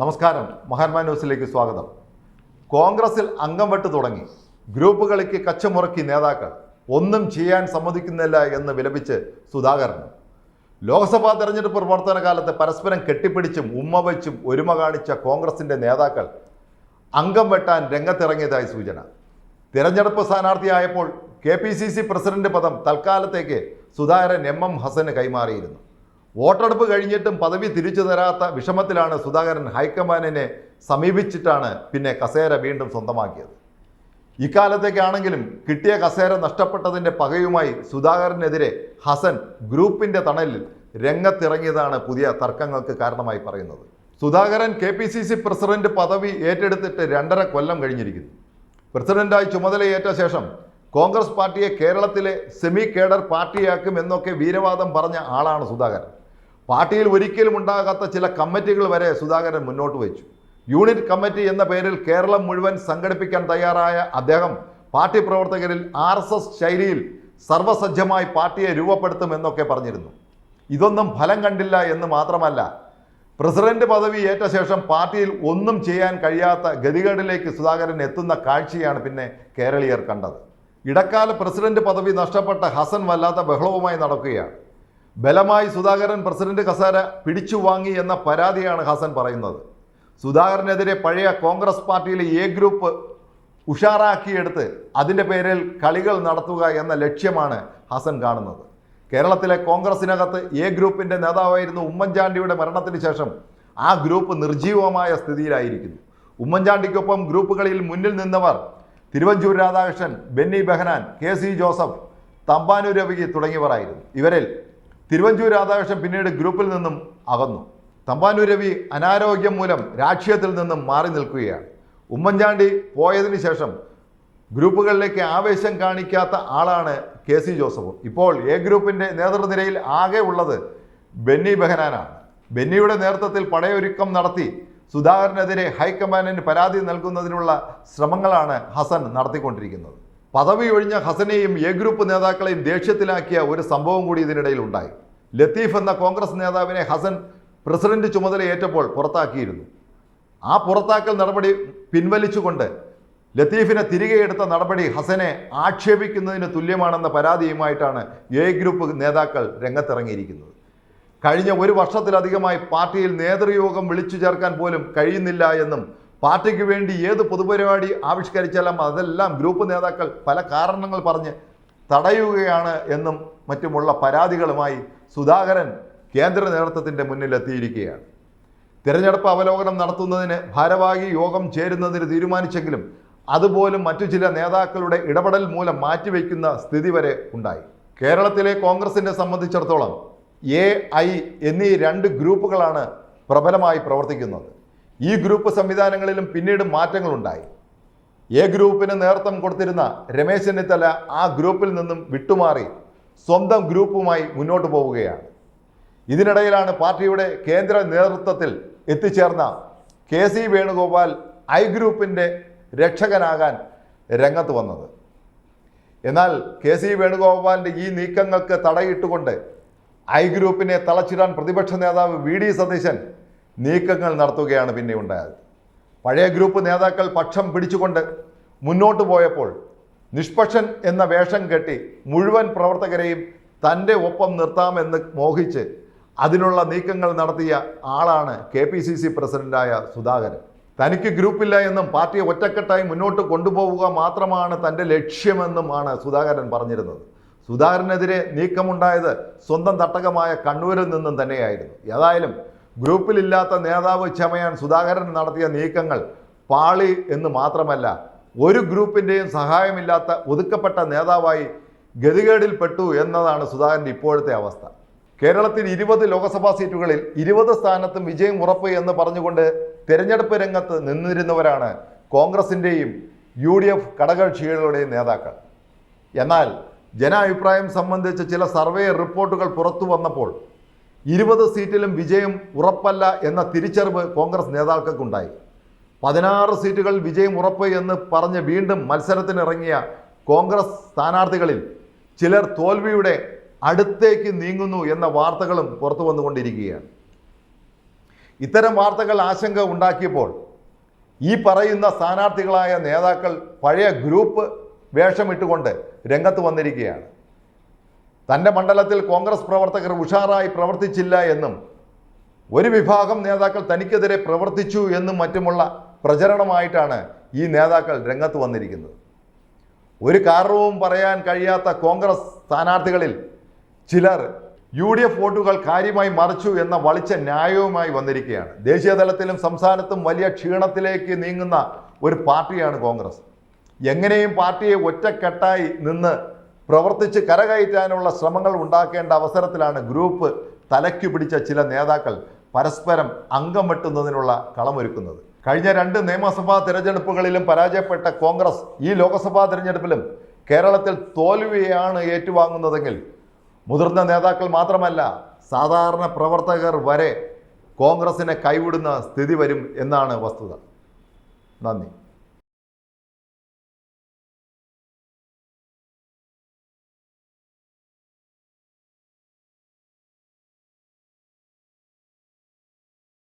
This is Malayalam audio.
നമസ്കാരം. മഹാത്മാ ന്യൂസിലേക്ക് സ്വാഗതം. കോൺഗ്രസിൽ അംഗം വെട്ട് തുടങ്ങി. ഗ്രൂപ്പുകളിക്ക് കച്ചമുറക്കി നേതാക്കൾ. ഒന്നും ചെയ്യാൻ സമ്മതിക്കുന്നില്ല എന്ന് വിലപിച്ച് സുധാകരൻ. ലോക്സഭാ തെരഞ്ഞെടുപ്പ് പ്രവർത്തന കാലത്ത് പരസ്പരം കെട്ടിപ്പിടിച്ചും ഉമ്മ വെച്ചും ഒരുമ കാണിച്ച കോൺഗ്രസിന്റെ നേതാക്കൾ അംഗം വെട്ടാൻ രംഗത്തിറങ്ങിയതായി സൂചന. തിരഞ്ഞെടുപ്പ് സ്ഥാനാർത്ഥിയായപ്പോൾ K P C C president പദം തൽക്കാലത്തേക്ക് സുധാകരൻ എം എം ഹസന് കൈമാറിയിരുന്നു. വോട്ടെടുപ്പ് കഴിഞ്ഞിട്ടും പദവി തിരിച്ചു തരാത്ത വിഷമത്തിലാണ് സുധാകരൻ ഹൈക്കമാൻഡിനെ സമീപിച്ചിട്ടാണ് പിന്നെ കസേര വീണ്ടും സ്വന്തമാക്കിയത്. ഇക്കാലത്തേക്കാണെങ്കിലും കിട്ടിയ കസേര നഷ്ടപ്പെട്ടതിന്റെ പകയുമായി സുധാകരനെതിരെ ഹസൻ ഗ്രൂപ്പിന്റെ തണലിൽ രംഗത്തിറങ്ങിയതാണ് പുതിയ തർക്കങ്ങൾക്ക് കാരണമായി പറയുന്നത്. Sudhakaran K P C C president പദവി ഏറ്റെടുത്തിട്ട് രണ്ടര കൊല്ലം കഴിഞ്ഞിരിക്കുന്നു. പ്രസിഡന്റായി ചുമതലയേറ്റ ശേഷം കോൺഗ്രസ് പാർട്ടിയെ കേരളത്തിലെ സെമി കേഡർ പാർട്ടിയാക്കും എന്നൊക്കെ വീരവാദം പറഞ്ഞ ആളാണ് സുധാകരൻ. പാർട്ടിയിൽ ഒരിക്കലും ഉണ്ടാകാത്ത ചില കമ്മിറ്റികൾ വരെ സുധാകരൻ മുന്നോട്ട് വെച്ചു. യൂണിറ്റ് കമ്മിറ്റി എന്ന പേരിൽ കേരളം മുഴുവൻ സംഘടിപ്പിക്കാൻ തയ്യാറായ അദ്ദേഹം പാർട്ടി പ്രവർത്തകരിൽ ആർ എസ് എസ് ശൈലിയിൽ സർവസജ്ജമായി പാർട്ടിയെ രൂപപ്പെടുത്തുമെന്നൊക്കെ പറഞ്ഞിരുന്നു. ഇതൊന്നും ഫലം കണ്ടില്ല എന്ന് മാത്രമല്ല പ്രസിഡന്റ് പദവി ഏറ്റ ശേഷം പാർട്ടിയിൽ ഒന്നും ചെയ്യാൻ കഴിയാത്ത ഗതികേടിലേക്ക് സുധാകരൻ എത്തുന്ന കാഴ്ചയാണ് പിന്നെ കേരളീയർ കണ്ടത്. ഇടക്കാല പ്രസിഡന്റ് പദവി നഷ്ടപ്പെട്ട ഹസൻ വല്ലാത്ത ബഹളവുമായി നടക്കുകയാണ്. ബലമായി സുധാകരൻ പ്രസിഡന്റ് കസേര പിടിച്ചു വാങ്ങി എന്ന പരാതിയാണ് ഹസൻ പറയുന്നത്. സുധാകരനെതിരെ പഴയ കോൺഗ്രസ് പാർട്ടിയിലെ എ ഗ്രൂപ്പ് ഉഷാറാക്കിയെടുത്ത് അതിന്റെ പേരിൽ കളികൾ നടത്തുക എന്ന ലക്ഷ്യമാണ് ഹസൻ കാണുന്നത്. കേരളത്തിലെ കോൺഗ്രസിനകത്ത് എ ഗ്രൂപ്പിന്റെ നേതാവായിരുന്നു ഉമ്മൻചാണ്ടിയുടെ മരണത്തിന് ശേഷം ആ ഗ്രൂപ്പ് നിർജീവമായ സ്ഥിതിയിലായിരിക്കുന്നു. ഉമ്മൻചാണ്ടിക്കൊപ്പം ഗ്രൂപ്പുകളിൽ മുന്നിൽ നിന്നവർ തിരുവഞ്ചൂർ രാധാകൃഷ്ണൻ ബെന്നി ബെഹനാൻ കെ സി ജോസഫ് തമ്പാനൂർ തുടങ്ങിയവരായിരുന്നു. ഇവരിൽ തിരുവഞ്ചൂർ രാധാകൃഷ്ണൻ പിന്നീട് ഗ്രൂപ്പിൽ നിന്നും അകന്നു. തമ്പാനൂർ രവി അനാരോഗ്യം മൂലം രാഷ്ട്രീയത്തിൽ നിന്നും മാറി നിൽക്കുകയാണ്. ഉമ്മൻചാണ്ടി പോയതിനു ശേഷം ഗ്രൂപ്പുകളിലേക്ക് ആവേശം കാണിക്കാത്ത ആളാണ് കെ സി ജോസഫ്. ഇപ്പോൾ എ ഗ്രൂപ്പിന്റെ നേതൃനിരയിൽ ആകെ ഉള്ളത് ബെന്നി ബെഹനാനാണ്. ബെന്നിയുടെ നേതൃത്വത്തിൽ പടയൊരുക്കം നടത്തി സുധാകരനെതിരെ ഹൈക്കമാൻഡിന് പരാതി നൽകുന്നതിനുള്ള ശ്രമങ്ങളാണ് ഹസൻ നടത്തിക്കൊണ്ടിരിക്കുന്നത്. പദവി ഒഴിഞ്ഞ ഹസനെയും എ ഗ്രൂപ്പ് നേതാക്കളെയും ദേഷ്യത്തിലാക്കിയ ഒരു സംഭവം കൂടി ഇതിനിടയിൽ ഉണ്ടായി. ലത്തീഫ് എന്ന കോൺഗ്രസ് നേതാവിനെ ഹസൻ പ്രസിഡന്റ് ചുമതലയേറ്റപ്പോൾ പുറത്താക്കിയിരുന്നു. ആ പുറത്താക്കൽ നടപടി പിൻവലിച്ചുകൊണ്ട് ലത്തീഫിനെ തിരികെ എടുത്ത നടപടി ഹസനെ ആക്ഷേപിക്കുന്നതിന് തുല്യമാണെന്ന പരാതിയുമായിട്ടാണ് എ ഗ്രൂപ്പ് നേതാക്കൾ രംഗത്തിറങ്ങിയിരിക്കുന്നത്. കഴിഞ്ഞ ഒരു വർഷത്തിലധികമായി പാർട്ടിയിൽ നേതൃയോഗം വിളിച്ചു ചേർക്കാൻ പോലും കഴിയുന്നില്ല എന്നും പാർട്ടിക്ക് വേണ്ടി ഏത് പൊതുപരിപാടി ആവിഷ്കരിച്ചാലും അതെല്ലാം ഗ്രൂപ്പ് നേതാക്കൾ പല കാരണങ്ങൾ പറഞ്ഞ് തടയുകയാണ് എന്നും മറ്റുമുള്ള പരാതികളുമായി സുധാകരൻ കേന്ദ്ര നേതൃത്വത്തിന്റെ മുന്നിലെത്തിയിരിക്കുകയാണ് തിരഞ്ഞെടുപ്പ് അവലോകനം നടത്തുന്നതിന് ഭാരവാഹി യോഗം ചേരുന്നതിന് തീരുമാനിച്ചെങ്കിലും അതുപോലും മറ്റു ചില നേതാക്കളുടെ ഇടപെടൽ മൂലം മാറ്റിവെക്കുന്ന സ്ഥിതി വരെ ഉണ്ടായി. കേരളത്തിലെ കോൺഗ്രസിനെ സംബന്ധിച്ചിടത്തോളം എ ഐ എന്നീ രണ്ട് ഗ്രൂപ്പുകളാണ് പ്രബലമായി പ്രവർത്തിക്കുന്നത്. ഈ ഗ്രൂപ്പ് സംവിധാനങ്ങളിലും പിന്നീട് മാറ്റങ്ങളുണ്ടായി. എ ഗ്രൂപ്പിന് നേതൃത്വം കൊടുത്തിരുന്ന രമേശ് ചെന്നിത്തല ആ ഗ്രൂപ്പിൽ നിന്നും വിട്ടുമാറി സ്വന്തം ഗ്രൂപ്പുമായി മുന്നോട്ട് പോവുകയാണ്. ഇതിനിടയിലാണ് പാർട്ടിയുടെ കേന്ദ്ര നേതൃത്വത്തിൽ എത്തിച്ചേർന്ന കെ സി വേണുഗോപാൽ ഐ ഗ്രൂപ്പിന്റെ രക്ഷകനാകാൻ രംഗത്ത് വന്നത്. എന്നാൽ കെ സി വേണുഗോപാലിന്റെ ഈ നീക്കങ്ങൾക്ക് തടയിട്ടുകൊണ്ട് ഐ ഗ്രൂപ്പിനെ തളച്ചിടാൻ പ്രതിപക്ഷ നേതാവ് വി ഡി സതീശൻ നീക്കങ്ങൾ നടത്തുകയാണ് പിന്നെ ഉണ്ടായത്. പഴയ ഗ്രൂപ്പ് നേതാക്കൾ പക്ഷം പിടിച്ചുകൊണ്ട് മുന്നോട്ട് പോയപ്പോൾ നിഷ്പക്ഷൻ എന്ന വേഷം കെട്ടി മുഴുവൻ പ്രവർത്തകരെയും തന്റെ ഒപ്പം നിർത്താമെന്ന് മോഹിച്ച് അതിനുള്ള നീക്കങ്ങൾ നടത്തിയ ആളാണ് കെ പി സി സി പ്രസിഡന്റായ സുധാകരൻ. തനിക്ക് ഗ്രൂപ്പില്ല എന്നും പാർട്ടിയെ ഒറ്റക്കെട്ടായി മുന്നോട്ട് കൊണ്ടുപോവുക മാത്രമാണ് തന്റെ ലക്ഷ്യമെന്നുമാണ് സുധാകരൻ പറഞ്ഞിരുന്നത്. സുധാകരനെതിരെ നീക്കമുണ്ടായത് സ്വന്തം തട്ടകമായ കണ്ണൂരിൽ നിന്നും തന്നെയായിരുന്നു. ഏതായാലും ഗ്രൂപ്പിലില്ലാത്ത നേതാവ് ചമയാൻ സുധാകരൻ നടത്തിയ നീക്കങ്ങൾ പാളി എന്ന് മാത്രമല്ല ഒരു ഗ്രൂപ്പിന്റെയും സഹായമില്ലാത്ത ഒതുക്കപ്പെട്ട നേതാവായി ഗതികേടിൽപ്പെട്ടു എന്നതാണ് സുധാകരന്റെ ഇപ്പോഴത്തെ അവസ്ഥ. കേരളത്തിൽ ഇരുപത് ലോക്സഭാ സീറ്റുകളിൽ ഇരുപത് സ്ഥാനത്തും വിജയം ഉറപ്പ് എന്ന് പറഞ്ഞുകൊണ്ട് തെരഞ്ഞെടുപ്പ് രംഗത്ത് നിന്നിരുന്നവരാണ് കോൺഗ്രസിന്റെയും യു ഡി എഫ് ഘടകകക്ഷികളുടെയും നേതാക്കൾ. എന്നാൽ ജനാഭിപ്രായം സംബന്ധിച്ച് ചില സർവേ റിപ്പോർട്ടുകൾ പുറത്തു വന്നപ്പോൾ ഇരുപത് സീറ്റിലും വിജയം ഉറപ്പല്ല എന്ന തിരിച്ചറിവ് കോൺഗ്രസ് നേതാക്കൾക്കുണ്ടായി. പതിനാറ് സീറ്റുകൾ വിജയം ഉറപ്പ് എന്ന് പറഞ്ഞ് വീണ്ടും മത്സരത്തിനിറങ്ങിയ കോൺഗ്രസ് സ്ഥാനാർത്ഥികളിൽ ചിലർ തോൽവിയുടെ അടുത്തേക്ക് നീങ്ങുന്നു എന്ന വാർത്തകളും പുറത്തു വന്നുകൊണ്ടിരിക്കുകയാണ്. ഇത്തരം വാർത്തകൾ ആശങ്ക ഉണ്ടാക്കിയപ്പോൾ ഈ പറയുന്ന സ്ഥാനാർത്ഥികളായ നേതാക്കൾ പഴയ ഗ്രൂപ്പ് വേഷമിട്ടുകൊണ്ട് രംഗത്ത് വന്നിരിക്കുകയാണ്. തന്റെ മണ്ഡലത്തിൽ കോൺഗ്രസ് പ്രവർത്തകർ ഉഷാറായി പ്രവർത്തിച്ചില്ല എന്നും ഒരു വിഭാഗം നേതാക്കൾ തനിക്കെതിരെ പ്രവർത്തിച്ചു എന്നും മറ്റുമുള്ള പ്രചരണമായിട്ടാണ് ഈ നേതാക്കൾ രംഗത്ത് വന്നിരിക്കുന്നത്. ഒരു കാരണവും പറയാൻ കഴിയാത്ത കോൺഗ്രസ് സ്ഥാനാർത്ഥികളിൽ ചിലർ യു ഡി എഫ് വോട്ടുകൾ കാര്യമായി മറിച്ചു എന്ന വളിച്ച ന്യായവുമായി വന്നിരിക്കുകയാണ്. ദേശീയതലത്തിലും സംസ്ഥാനത്തും വലിയ ക്ഷീണത്തിലേക്ക് നീങ്ങുന്ന ഒരു പാർട്ടിയാണ് കോൺഗ്രസ്. എങ്ങനെയും പാർട്ടിയെ ഒറ്റക്കെട്ടായി നിന്ന് പ്രവർത്തിച്ച് കരകയറ്റാനുള്ള ശ്രമങ്ങൾ ഉണ്ടാക്കേണ്ട അവസരത്തിലാണ് ഗ്രൂപ്പ് തലയ്ക്കു പിടിച്ച ചില നേതാക്കൾ പരസ്പരം അംഗം വെട്ടുന്നതിനുള്ള കളമൊരുക്കുന്നത്. കഴിഞ്ഞ രണ്ട് നിയമസഭാ തിരഞ്ഞെടുപ്പുകളിലും പരാജയപ്പെട്ട കോൺഗ്രസ് ഈ ലോക്സഭാ തിരഞ്ഞെടുപ്പിലും കേരളത്തിൽ തോൽവിയാണ് ഏറ്റുവാങ്ങുന്നതെങ്കിൽ മുതിർന്ന നേതാക്കൾ മാത്രമല്ല സാധാരണ പ്രവർത്തകർ വരെ കോൺഗ്രസിനെ കൈവിടുന്ന സ്ഥിതി വരും എന്നാണ് വസ്തുത. നന്ദി.